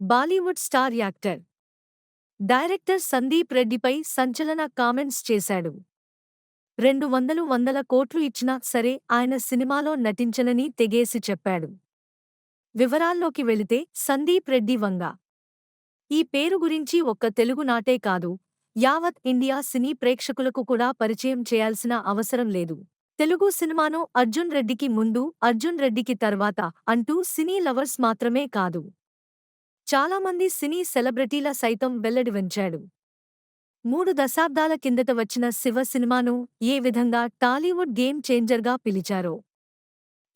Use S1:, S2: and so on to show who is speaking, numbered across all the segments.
S1: Bollywood star actor. Director Sandeep రెడ్డిపై సంచలన comments చేశాడు. రెండు వందలు వందల కోట్లు ఇచ్చినా సరే ఆయన సినిమాలో నటించనని తెగేసి చెప్పాడు. వివరాల్లోకి వెళితే సందీప్ రెడ్డి వంగ. ఈ పేరు గురించి ఒక్క తెలుగునాటే కాదు యావత్ ఇండియా సినీ ప్రేక్షకులకు కూడా పరిచయం చేయాల్సిన అవసరం లేదు. తెలుగు సినిమాను అర్జున్ రెడ్డికి ముందు అర్జున్ రెడ్డికి తర్వాత అంటూ సినీ లవర్స్ మాత్రమే కాదు. చాలామంది సినీ సెలబ్రిటీల సైతం వెల్లడివంచాడు మూడు దశాబ్దాల కిందట వచ్చిన శివ సినిమాను ఏ విధంగా టాలీవుడ్ గేమ్ చేంజర్గా పిలిచారో.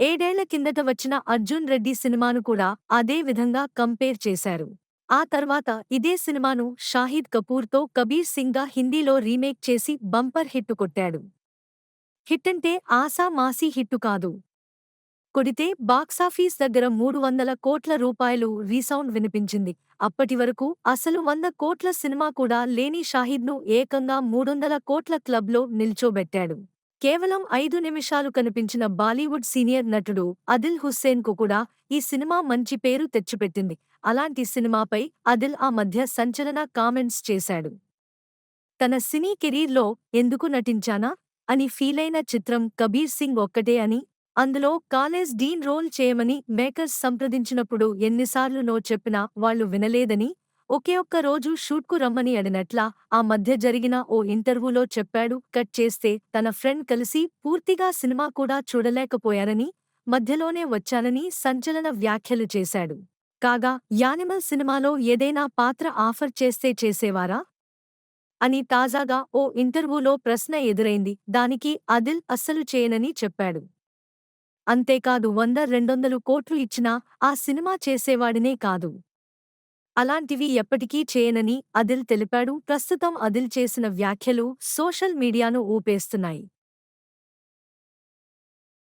S1: ఏడేళ్ళ కిందట వచ్చిన అర్జున్ రెడ్డి సినిమాను కూడా అదే విధంగా కంపేర్ చేశారు. ఆ తర్వాత ఇదే సినిమాను షాహిద్ కపూర్తో కబీర్ సింగ్గా హిందీలో రీమేక్ చేసి బంపర్ హిట్టు కొట్టాడు. హిట్టంటే ఆసా మాసీ హిట్టు కాదు. కొడితే బాక్సాఫీస్ దగ్గర మూడు వందల కోట్ల రూపాయలు రీసౌండ్ వినిపించింది. అప్పటివరకు అసలు వంద కోట్ల సినిమా కూడా లేని షాహిద్ను ఏకంగా మూడొందల కోట్ల క్లబ్లో నిల్చోబెట్టాడు. కేవలం ఐదు నిమిషాలు కనిపించిన బాలీవుడ్ సీనియర్ నటుడు అదిల్ హుస్సేన్కు కూడా ఈ సినిమా మంచి పేరు తెచ్చిపెట్టింది. అలాంటి సినిమాపై అదిల్ ఆ మధ్య సంచలన కామెంట్స్ చేశాడు. తన సినీ కెరీర్లో ఎందుకు నటించానా అని ఫీలైన చిత్రం కబీర్ సింగ్ ఒక్కటే అని అందులో కాలేజ్ డీన్ రోల్ చేయమని మేకర్స్ సంప్రదించినప్పుడు ఎన్నిసార్లు నో చెప్పినా వాళ్ళు వినలేదని ఒకే ఒక్క రోజు షూట్కు రమ్మని అడినట్లా ఆ మధ్య జరిగిన ఓ ఇంటర్వ్యూలో చెప్పాడు కట్ చేస్తే తన ఫ్రెండ్ కలిసి పూర్తిగా సినిమా కూడా చూడలేకపోయారని మధ్యలోనే వచ్చానని సంచలన వ్యాఖ్యలు చేశాడు. కాగా యానిమల్ సినిమాలో ఏదైనా పాత్ర ఆఫర్ చేస్తే చేసేవారా? అని తాజాగా ఓ ఇంటర్వ్యూలో ప్రశ్న ఎదురైంది దానికి అదిల్ అస్సలు చేయనని చెప్పాడు. అంతేకాదు వంద రెండొందలు కోట్లు ఇచ్చినా ఆ సినిమా చేసేవాడినే కాదు. అలాంటివి ఎప్పటికీ చేయనని అదిల్ తెలిపాడు. ప్రస్తుతం అదిల్ చేసిన వ్యాఖ్యలు సోషల్ మీడియాను ఊపేస్తున్నాయి.